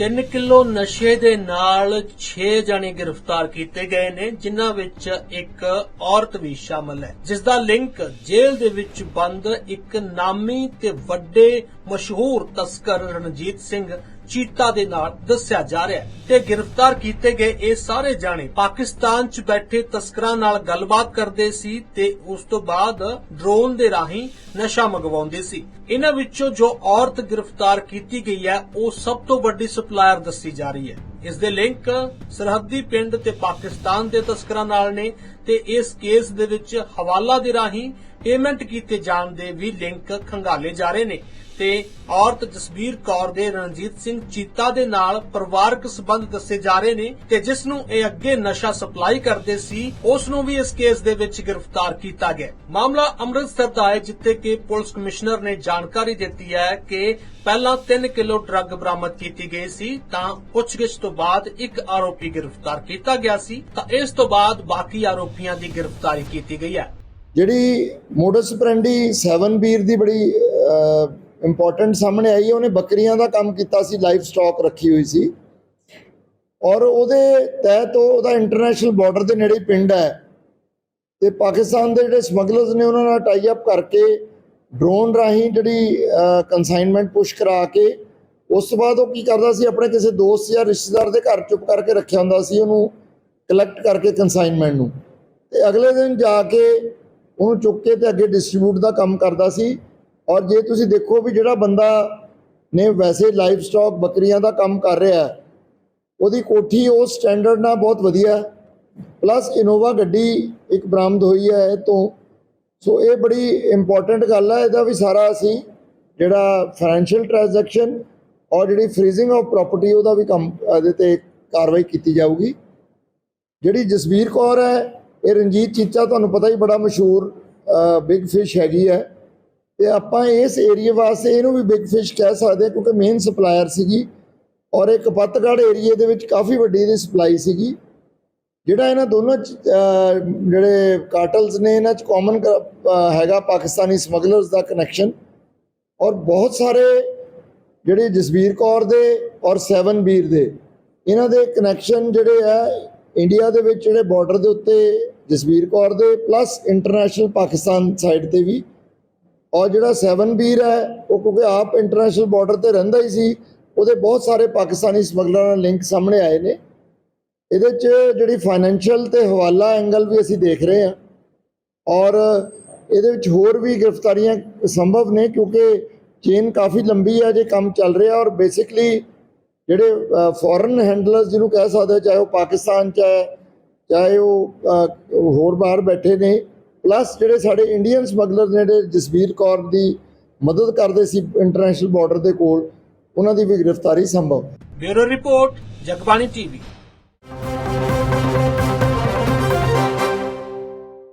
3 kilo ਨਸ਼ੇ ਦੇ ਨਾਲ 6 ਜਣੇ ਗ੍ਰਿਫਤਾਰ ਕੀਤੇ ਗਏ ਨੇ, ਜਿਨ੍ਹਾਂ ਵਿੱਚ ਇੱਕ ਔਰਤ ਵੀ ਸ਼ਾਮਲ ਹੈ। ਜਿਸ ਦਾ ਲਿੰਕ ਜੇਲ੍ਹ ਦੇ ਵਿੱਚ ਬੰਦ, ਇੱਕ ਨਾਮੀ ਤੇ ਵੱਡੇ ਮਸ਼ਹੂਰ ਤਸਕਰ ਰਣਜੀਤ ਸਿੰਘ ਚੀਤਾ ਦੇ ਨਾਲ ਦੱਸਿਆ ਜਾ ਰਿਹਾ ਹੈ ਤੇ ਗ੍ਰਿਫਤਾਰ ਕੀਤੇ ਗਏ ਇਹ ਸਾਰੇ ਜਾਣੇ ਪਾਕਿਸਤਾਨ 'ਚ ਬੈਠੇ ਤਸਕਰਾਂ ਨਾਲ ਗੱਲਬਾਤ ਕਰਦੇ ਸੀ ਤੇ ਉਸ ਤੋਂ ਬਾਅਦ ਡਰੋਨ ਦੇ ਰਾਹੀਂ ਨਸ਼ਾ ਮੰਗਵਾਉਂਦੇ ਸੀ। ਇਹਨਾਂ ਵਿੱਚੋਂ ਜੋ ਔਰਤ ਗ੍ਰਿਫਤਾਰ ਕੀਤੀ ਗਈ ਹੈ, ਉਹ ਸਭ ਤੋਂ ਵੱਡੀ ਸਪਲਾਇਰ ਦੱਸੀ ਜਾ ਰਹੀ ਹੈ। ਇਸ ਦੇ ਲਿੰਕ ਸਰਹੱਦੀ ਪਿੰਡ ਤੇ ਪਾਕਿਸਤਾਨ ਦੇ ਤਸਕਰਾਂ ਨਾਲ ਨੇ ਤੇ ਇਸ ਕੇਸ ਦੇ ਵਿੱਚ ਹਵਾਲਾ ਦੇ ਰਾਹੀਂ ਪੇਮੈਂਟ ਕੀਤੇ ਜਾਣ ਦੇ ਵੀ ਲਿੰਕ ਖੰਗਾਲੇ ਜਾ ਰਹੇ ਨੇ। ਤੇ ਔਰਤ ਜਸਬੀਰ ਕੌਰ ਦੇ ਰਣਜੀਤ ਸਿੰਘ ਚੀਤਾ ਦੇ ਨਾਲ ਪਰਿਵਾਰਕ ਸਬੰਧ ਦੱਸੇ ਜਾ ਰਹੇ ਨੇ ਤੇ ਜਿਸ ਨੂੰ ਇਹ ਅੱਗੇ ਨਸ਼ਾ ਸਪਲਾਈ ਕਰਦੇ ਸੀ, ਉਸ ਨੂੰ ਵੀ ਇਸ ਕੇਸ ਦੇ ਵਿੱਚ ਗ੍ਰਿਫਤਾਰ ਕੀਤਾ ਗਿਆ। ਮਾਮਲਾ ਅੰਮ੍ਰਿਤਸਰ ਦਾ ਹੈ, ਜਿੱਥੇ ਕਿ ਪੁਲਿਸ ਕਮਿਸ਼ਨਰ ਨੇ ਜਾਣਕਾਰੀ ਦਿੱਤੀ ਹੈ ਕਿ ਪਹਿਲਾਂ 3 ਕਿਲੋ ਡਰੱਗ ਬਰਾਮਦ ਕੀਤੀ ਗਈ ਸੀ, ਤਾਂ ਪੁੱਛਗਿੱਛ ਤੋਂ ਬਾਅਦ ਇੱਕ ਆਰੋਪੀ ਗ੍ਰਿਫਤਾਰ ਕੀਤਾ ਗਿਆ ਸੀ, ਤਾਂ ਇਸ ਤੋਂ ਬਾਅਦ ਬਾਕੀ ਆਰੋਪੀਆਂ ਦੀ ਗ੍ਰਿਫਤਾਰੀ ਕੀਤੀ ਗਈ ਹੈ। ਜਿਹੜੀ ਮੋਡਸ ਪ੍ਰੈਂਡੀ 7 ਬੀਰ ਦੀ ਬੜੀ ਇੰਪੋਰਟੈਂਟ ਸਾਹਮਣੇ ਆਈ ਹੈ, ਉਹਨੇ ਬੱਕਰੀਆਂ ਦਾ ਕੰਮ ਕੀਤਾ ਸੀ, ਲਾਈਵ ਸਟਾਕ ਰੱਖੀ ਹੋਈ ਸੀ। ਔਰ ਉਹਦੇ ਤਹਿਤ ਉਹ- ਉਹਦਾ ਇੰਟਰਨੈਸ਼ਨਲ ਬਾਰਡਰ ਦੇ ਨੇੜੇ ਪਿੰਡ ਹੈ। ਤੇ ਪਾਕਿਸਤਾਨ ਦੇ ਜਿਹੜੇ ਸਮਗਲਰਸ ਨੇ, ਉਹਨਾਂ ਨਾਲ ਟਾਈ ਅਪ ਕਰਕੇ ਡਰੋਨ ਰਾਹੀਂ ਜਿਹੜੀ ਕਨਸਾਈਨਮੈਂਟ ਪੁਸ਼ ਕਰਾ ਕੇ ਉਸ ਤੋਂ ਬਾਅਦ ਉਹ ਕੀ ਕਰਦਾ ਸੀ, ਆਪਣੇ ਕਿਸੇ ਦੋਸਤ ਜਾਂ ਰਿਸ਼ਤੇਦਾਰ ਦੇ ਘਰ ਚੁੱਪ ਕਰਕੇ ਰੱਖਿਆ ਹੁੰਦਾ ਸੀ, ਉਹਨੂੰ ਕਲੈਕਟ ਕਰਕੇ ਕਨਸਾਈਨਮੈਂਟ ਨੂੰ। ਤੇ ਅਗਲੇ ਦਿਨ ਜਾ ਕੇ ਉਹਨੂੰ ਚੁੱਕ ਕੇ ਤੇ ਅੱਗੇ ਡਿਸਟ੍ਰੀਬਿਊਟ ਦਾ ਕੰਮ ਕਰਦਾ ਸੀ। ਔਰ ਜੇ ਤੁਸੀਂ ਦੇਖੋ ਵੀ ਜਿਹੜਾ ਬੰਦਾ ਨੇ ਵੈਸੇ ਲਾਈਵ ਸਟਾਕ ਬੱਕਰੀਆਂ ਦਾ ਕੰਮ ਕਰ ਰਿਹਾ ਹੈ, ਉਹਦੀ ਕੋਠੀ ਉਹ ਸਟੈਂਡਰਡ ਨਾਲ ਬਹੁਤ ਵਧੀਆ ਹੈ। ਪਲੱਸ ਇਨੋਵਾ ਗੱਡੀ ਇੱਕ ਬਰਾਮਦ ਹੋਈ ਹੈ ਇਹ ਤੋਂ। ਸੋ ਇਹ ਬੜੀ ਇੰਪੋਰਟੈਂਟ ਗੱਲ ਹੈ, ਇਹਦਾ ਵੀ ਸਾਰਾ ਅਸੀਂ ਜਿਹੜਾ ਫਾਈਨੈਂਸ਼ੀਅਲ ਟ੍ਰਾਂਜੈਕਸ਼ਨ ਔਰ ਜਿਹੜੀ ਫ੍ਰੀਜ਼ਿੰਗ ਆਫ ਪ੍ਰਾਪਰਟੀ ਉਹਦਾ ਵੀ ਕੰਮ ਇਹਦੇ ਤੇ ਕਾਰਵਾਈ ਕੀਤੀ ਜਾਊਗੀ। ਜਿਹੜੀ ਜਸਵੀਰ ਕੌਰ ਹੈ ਇਹ ਰਣਜੀਤ ਚੀਚਾ ਤੁਹਾਨੂੰ ਪਤਾ ਹੀ ਬੜਾ ਮਸ਼ਹੂਰ ਬਿਗ ਫਿਸ਼ ਹੈਗੀ ਹੈ। ਤੇ ਆਪਾਂ ਇਸ ਏਰੀਆ ਵਾਸਤੇ ਇਹਨੂੰ ਵੀ ਬਿਗ ਫਿਸ਼ ਕਹਿ ਸਕਦੇ ਹਾਂ ਕਿਉਂਕਿ ਮੇਨ ਸਪਲਾਇਰ ਸੀਗੀ। ਔਰ ਇੱਕ ਪੱਤਗੜ ਏਰੀਏ ਦੇ ਵਿੱਚ ਕਾਫੀ ਵੱਡੀ ਦੀ ਸਪਲਾਈ ਸੀਗੀ। ਜਿਹੜਾ ਇਹਨਾਂ ਦੋਨੋਂ 'ਚ, ਜਿਹੜੇ ਕਾਰਟਲਸ ਨੇ ਇਹਨਾਂ ਚ ਕਾਮਨ ਹੈਗਾ ਪਾਕਿਸਤਾਨੀ ਸਮਗਲਰਸ ਦਾ ਕਨੈਕਸ਼ਨ ਔਰ ਬਹੁਤ ਸਾਰੇ ਜਿਹੜੇ ਜਸਵੀਰ ਕੌਰ ਦੇ ਔਰ 7 ਵੀਰ ਦੇ। ਇਹਨਾਂ ਦੇ ਕਨੈਕਸ਼ਨ ਜਿਹੜੇ ਹੈ ਇੰਡੀਆ ਦੇ ਵਿੱਚ ਜਿਹੜੇ ਬਾਰਡਰ ਦੇ ਉੱਤੇ ਜਸਵੀਰ ਕੌਰ ਦੇ ਪਲੱਸ ਇੰਟਰਨੈਸ਼ਨਲ ਪਾਕਿਸਤਾਨ ਸਾਈਡ ਤੇ ਵੀ। ਔਰ ਜਿਹੜਾ 7 ਵੀਰ ਹੈ, ਉਹ ਕਿਉਂਕਿ ਆਪ ਇੰਟਰਨੈਸ਼ਨਲ ਬਾਰਡਰ ਤੇ ਰਹਿੰਦਾ ਹੀ ਸੀ, ਉਹਦੇ ਬਹੁਤ ਸਾਰੇ ਪਾਕਿਸਤਾਨੀ ਸਮਗਲਰਾਂ ਨਾਲ ਲਿੰਕ ਸਾਹਮਣੇ ਆਏ ਨੇ। ਇਹਦੇ 'ਚ ਜਿਹੜੀ ਫਾਈਨੈਂਸ਼ੀਅਲ ਤੇ ਹਵਾਲਾ ਐਂਗਲ ਵੀ ਅਸੀਂ ਦੇਖ ਰਹੇ ਹਾਂ। ਔਰ ਇਹਦੇ ਵਿੱਚ ਹੋਰ ਵੀ ਗ੍ਰਿਫਤਾਰੀਆਂ ਸੰਭਵ ਨੇ ਕਿਉਂਕਿ ਚੇਨ ਕਾਫੀ ਲੰਬੀ ਹੈ, ਜੇ ਕੰਮ ਚੱਲ ਰਿਹਾ ਔਰ ਬੇਸਿਕਲੀ ਜਿਹੜੇ ਫੋਰਨ ਹੈਂਡਲਰਸ ਜਿਹਨੂੰ ਕਹਿ ਸਕਦੇ ਚਾਹੇ ਉਹ ਪਾਕਿਸਤਾਨ ਚ ਹੈ, ਚਾਹੇ ਉਹ ਹੋਰ ਬਾਹਰ ਬੈਠੇ ਨੇ ਪਲੱਸ ਜਿਹੜੇ ਸਾਡੇ ਇੰਡੀਅਨ ਸਮਗਲਰ ਨੇ, ਜਿਹੜੇ ਜਸਵੀਰ ਕੌਰ ਦੀ ਮਦਦ ਕਰਦੇ ਸੀ ਇੰਟਰਨੈਸ਼ਨਲ ਬਾਰਡਰ ਦੇ ਕੋਲ, ਉਹਨਾਂ ਦੀ ਵੀ ਗ੍ਰਿਫਤਾਰੀ ਸੰਭਵ ਬਿਊਰੋ ਰਿਪੋਰਟ, ਜਗਬਾਣੀ ਟੀਵੀ।